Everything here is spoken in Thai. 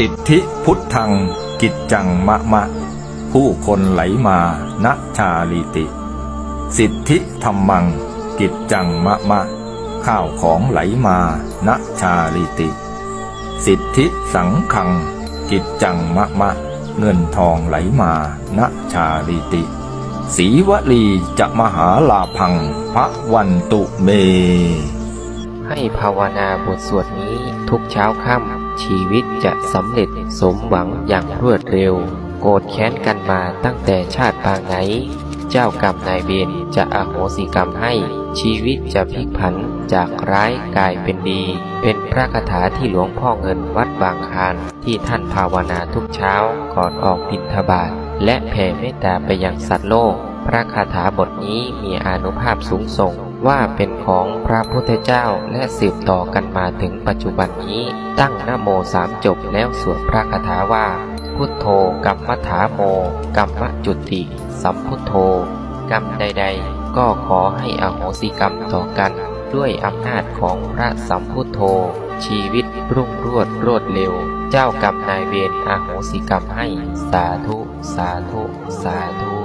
สิทธิพุทธังกิจจังมะมะ ผู้คนไหลมาณชาลิติ สิทธิธรรมัง กิจจังมะมะ ข้าวของไหลมาณชาลิติ สิทธิสังขัง กิจจังมะมะ เงินทองไหลมาณชาลิติ สีวลีจะมหาลาพังพระวันตุเม ให้ภาวนาบทสวดนี้ทุกเช้าค่ำชีวิตจะสำเร็จสมหวังอย่างรวดเร็ว โกรธแค้นกันมาตั้งแต่ชาติปางไหน เจ้ากรรมนายเวรจะอโหสิกรรมให้ ชีวิตจะพลิกผันจากร้ายกลายเป็นดี เป็นพระคาถาที่หลวงพ่อเงินวัดบางคานที่ท่านภาวนาทุกเช้าก่อนออกบิณฑบาตและแผ่เมตตาไปยังสัตว์โลก พระคาถาบทนี้มีอานุภาพสูงส่งว่าเป็น ของพระพุทธเจ้าและสืบต่อกันมาถึงปัจจุบันนี้ ตั้งนโมสามจบแล้วสวดพระคาถาว่า พุทโธกัมมัฏฐาโมกัมมะจุติ สัมพุทโธ กรรมใด ๆ ก็ขอให้อโหสิกรรมต่อกัน ด้วยอำนาจของพระสัมพุทโธ ชีวิตรุ่งรวดรวดเร็ว เจ้ากรรมนายเวรอโหสิกรรมให้สาธุ สาธุ สาธุ